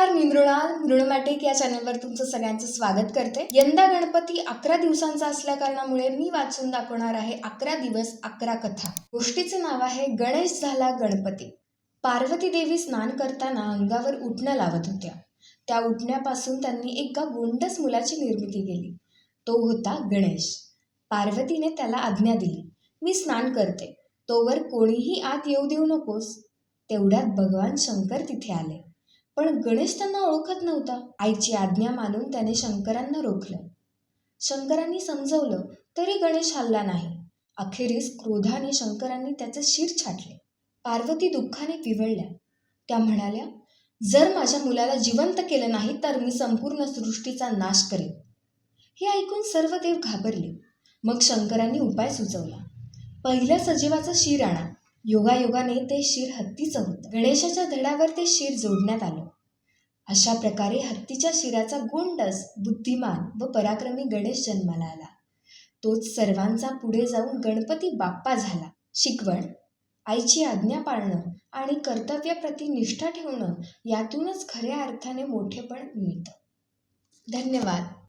नमस्कार मी मृणाल मृणमॅटिक या चॅनलवर तुमचं सगळ्यांचं स्वागत करते. यंदा गणपती अकरा दिवसांचा असल्या कारणामुळे मी वाचून दाखवणार आहे अकरा दिवस अकरा कथा. गोष्टीचं नाव आहे गणेश झाला गणपती. पार्वती देवी स्नान करताना अंगावर उठणं लावत होत्या. त्या उठण्यापासून त्यांनी एका गोंडस मुलाची निर्मिती केली. तो होता गणेश. पार्वतीने त्याला आज्ञा दिली मी स्नान करते. तोवर कोणीही आत येऊ देऊ नकोस. तेवढ्यात भगवान शंकर तिथे आले. पण गणेश त्यांना ओळखत नव्हता. आईची आज्ञा मानून त्याने शंकरांना रोखलं. शंकरांनी समजवलं तरी गणेश हल्ला नाही. अखेरीस क्रोधाने शंकरांनी त्याचे शिर छाटले. पार्वती दुःखाने पिवळल्या. त्या म्हणाल्या जर माझ्या मुलाला जिवंत केलं नाही तर मी संपूर्ण सृष्टीचा नाश करेन. हे ऐकून सर्व देव घाबरले. मग शंकरांनी उपाय सुचवला. पहिल्या सजीवाचं शिर आणा. योगायोगाने ते शिर हत्तीचं होतं गणेशाच्या धडावर ते शिर जोडण्यात आलं. अशा प्रकारे हत्तीच्या शिराचा गोंडस बुद्धिमान व पराक्रमी गणेश जन्माला आला. तोच सर्वांचा पुढे जाऊन गणपती बाप्पा झाला. शिकवण आईची आज्ञा पाळणं आणि कर्तव्याप्रती निष्ठा ठेवणं यातूनच खऱ्या अर्थाने मोठेपण मिळतं. धन्यवाद.